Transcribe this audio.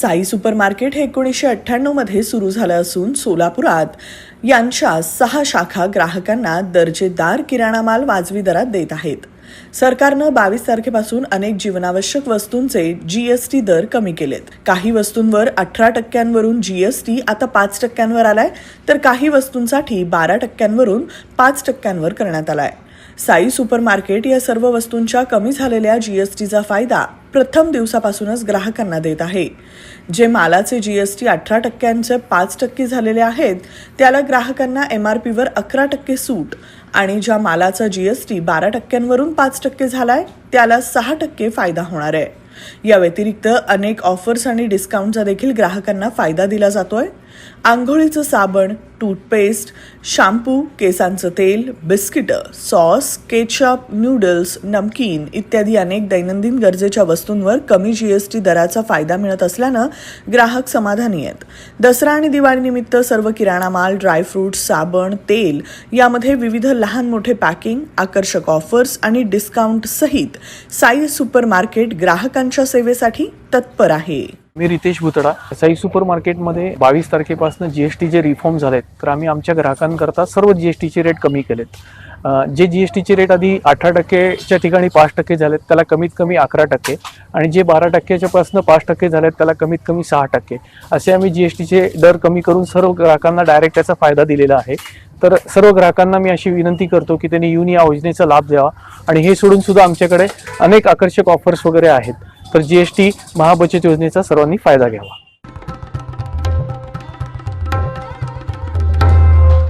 Sai super market हे एकोणीसशे अठ्ठ्याण्णवमध्ये सुरू झालं असून सोलापुरात यांच्या सहा शाखा ग्राहकांना दर्जेदार किराणा माल वाजवी दरात देत आहेत. सरकारनं बावीस तारखेपासून अनेक जीवनावश्यक वस्तूंचे जीएसटी दर कमी केलेत. काही वस्तूंवर अठरा टक्क्यांवरून जीएसटी आता पाच टक्क्यांवर आलाय तर काही वस्तूंसाठी बारा टक्क्यांवरून पाच टक्क्यांवर करण्यात आलाय. साई सुपर मार्केट या सर्व वस्तूंच्या कमी झालेल्या जीएसटीचा फायदा प्रथम दिवसापासूनच ग्राहकांना देत आहे. जे मालाचे जीएसटी अठरा टक्क्यांचे पाच टक्के झालेले आहेत त्याला ग्राहकांना एम आर पीवर अकरा टक्के सूट आणि ज्या मालाचा जीएसटी बारा टक्क्यांवरून पाच टक्के झालाय त्याला सहा टक्के फायदा होणार आहे. या व्यतिरिक्त अनेक ऑफर्स आणि डिस्काउंटचा देखील ग्राहकांना फायदा दिला जातोय. आंघोळीचं साबण टूथपेस्ट शॅम्पू केसांचं तेल बिस्किटं सॉस केचअप नूडल्स नमकीन इत्यादी अनेक दैनंदिन गरजेच्या वस्तूंवर कमी जीएसटी दराचा फायदा मिळत असल्यानं ग्राहक समाधानी आहेत. दसरा आणि दिवाळीनिमित्त सर्व किराणा माल ड्रायफ्रूट साबण तेल यामध्ये विविध लहान मोठे पॅकिंग आकर्षक ऑफर्स आणि डिस्काउंट सहित साई सुपर मार्केट ग्राहकांच्या सेवेसाठी तत्पर आहे. मी रितेश भुतडा साई सुपर मार्केटमध्ये बावीस तारखेपासून जी एस टी जे रिफॉर्म झालेत तर आम्ही आमच्या ग्राहकांकरता सर्व जी एस टीचे रेट कमी केलेत. जे जी एस टीचे रेट आधी अठरा टक्केच्या ठिकाणी पाच टक्के झालेत त्याला कमीत कमी अकरा टक्के आणि जे बारा टक्क्याच्या पासून पाच टक्के झालेत त्याला कमीत कमी सहा टक्के. असे आम्ही जी एस टीचे दर कमी करून सर्व ग्राहकांना डायरेक्ट त्याचा फायदा दिलेला आहे. तर सर्व ग्राहकांना मी अशी विनंती करतो की त्यांनी येऊन या योजनेचा लाभ द्यावा आणि हे सोडून सुद्धा आमच्याकडे अनेक आकर्षक ऑफर्स वगैरे आहेत. तर जी एस टी महाबचत योजनेचा सर्वांनी फायदा घ्यावा.